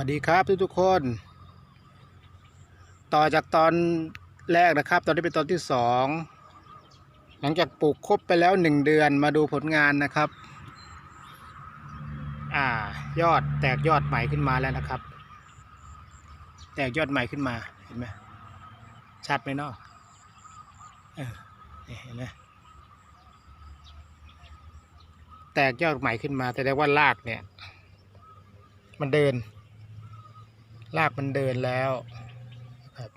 วัสดีครับทุกทุกๆคน ต่อจากตอนแรกนะครับ ตอนนี้เป็นตอนที่สองหลังจากปลูกครบไปแล้วหนึ่งเดือนมาดูผลงานนะครับ อ่ายอดแตกยอดใหม่ขึ้นมาแล้วนะครับ แตกยอดใหม่ขึ้นมาเห็นไหมชัดไหมเนาะเออเห็นไหมแตกยอดใหม่ขึ้นมาแต่ได้ว่ารากเนี่ย มันเดิน ลากมันเดินแล้วนะครับ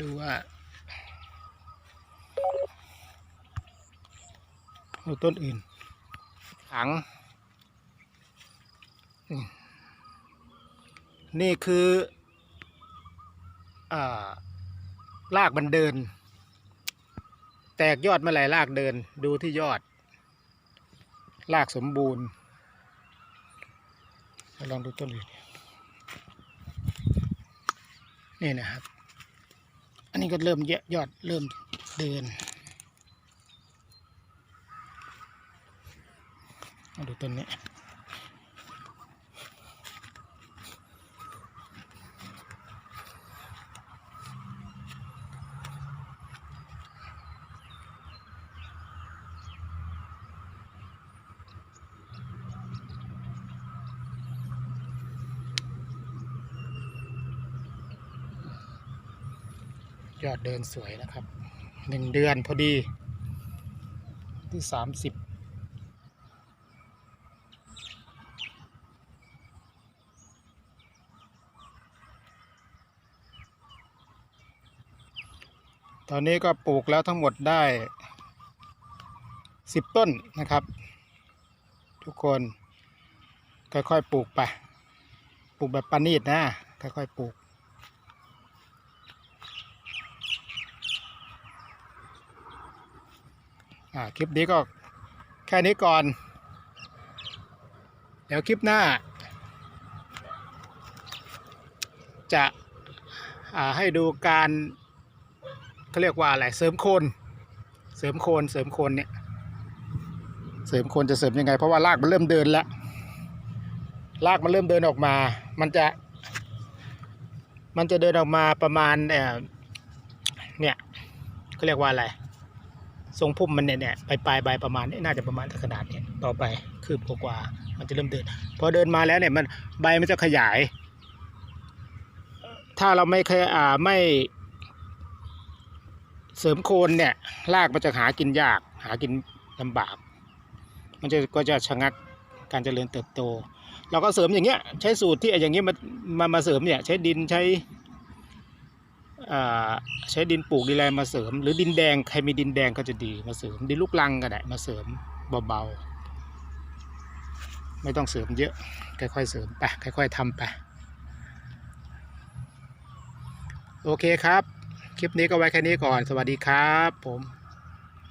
ดูว่าดูต้นอื่นถังอืมนี่คืออ่าลากมันเดิน แตกยอดเมื่อไหร่รากเดิน ดูที่ยอดรากสมบูรณ์ ลองดูต้นอื่นนี่นะครับ อันนี้ก็เริ่มเยอะยอดเริ่มเดินมาดูต้นนี้ ยอดเดินสวยนะครับหนึ่งเดือนพอดี ที่สามสิบตอนนี้ก็ปลูกแล้วทั้งหมดได้สิบต้นนะครับ ทุกคนค่อยๆปลูกไป ปลูกแบบปานีตนะค่อยๆปลูก อ่า คลิปนี้ก็แค่นี้ก่อน เดี๋ยวคลิปหน้า จะาให้ดูการเขาเรียกว่าอะไรเสริมโคน เสริมโคนเสริมโคนเนี่ยเสริมโคนจะเสริมยังไง เพราะว่ารากมันเริ่มเดินแล้วรากมันเริ่มเดินออกมา มันจะ มันจะเดินออกมาประมาณเนี่ยเขาเรียกว่าอะไร ทรงพุ่มมันเนี่ยเนี่ยปลายปลายใบประมาณนี้น่าจะประมาณขนาดเนี้ต่อไปคืบกว่ามันจะเริ่มเดิน พอเดินมาแล้วเนี่ยมันใบมันจะขยาย ถ้าเราไม่เคยอ่าไม่เสริมโคนเนี่ยรากมันจะหากินยาก หากินลำบาก มันจะก็จะชะงักการเจริญเติบโต เราก็เสริมอย่างเงี้ยใช้สูตรที่อย่างเงี้ยมามามาเสริมเนี่ยใช้ดินใช้ ใช้ดินปลูกดินอะไรมาเสริม หรือดินแดงใครมีดินแดงก็จะดีมาเสริมดินลูกลังก็ได้มาเสริมเบาๆไม่ต้องเสริมเยอะค่อยๆเสริมไปค่อยๆทำไปโอเคครับ คลิปนี้ก็ไว้แค่นี้ก่อนสวัสดีครับผม